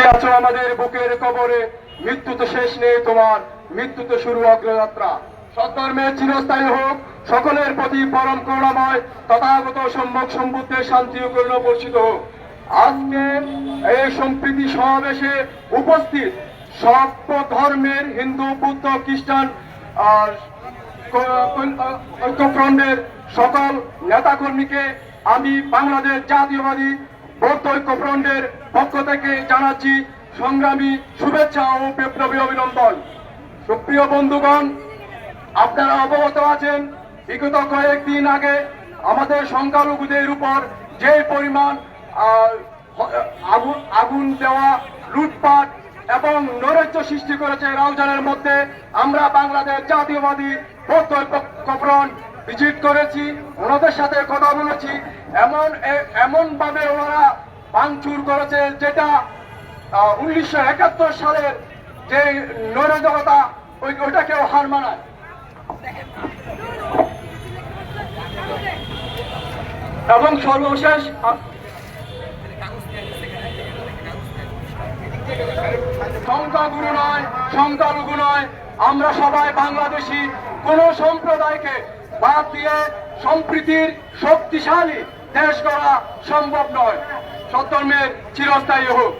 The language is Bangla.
যে আছো আমাদের বুকের কবরে। মৃত্যু তো শেষ নেই তোমার। মৃত্যু তো শুরু অগ্রযাত্রা। সদ্ধর্মের চিরস্থায়ী হোক। সকলের প্রতি পরম করুণাময়, তথাগত সম্যক সম্বুদ্ধের শান্তি ও করুণা বর্ষিত হোক। আজকে এই সম্প্রীতি সমাবেশে উপস্থিত সর্ব ধর্মের হিন্দু, বুদ্ধ, খ্রিস্টান ঐক্যফ্রন্টের সকল নেতাকর্মীকে আমি বাংলাদেশ জাতীয়বাদী বৌদ্ধ ঐক্যফ্রন্টের পক্ষ থেকে জানাচ্ছি সংগ্রামী শুভেচ্ছা ও বিপ্লবী অভিনন্দন। সুপ্রিয় বন্ধুগণ, আপনারা অবগত আছেন, বিগত কয়েকদিন আগে আমাদের সংখ্যালঘুদের উপর যে পরিমাণ আগুন আগুন দেওয়া, লুটপাট এবং নৈরাজ্য সৃষ্টি করেছে রাউজানের মধ্যে, আমরা বাংলাদেশ জাতীয়বাদী বৌদ্ধ কপ্রন ভিজিট করেছি, ওনাদের সাথে কথা বলেছি। এমন এমন ভাবে ওনারা ভাঙচুর করেছে যেটা উনিশশো একাত্তর সালের যে নৈরাজকতা ওই ওইটাকেও হার মানায়। এবং সর্বশেষ সংখ্যাগুরু নয়, সংখ্যালঘু নয়, আমরা সবাই বাংলাদেশি। কোন সম্প্রদায়কে বাদ দিয়ে সম্প্রীতির শক্তিশালী দেশ করা সম্ভব নয়। সত্তর্মের চিরস্থায়ী হোক।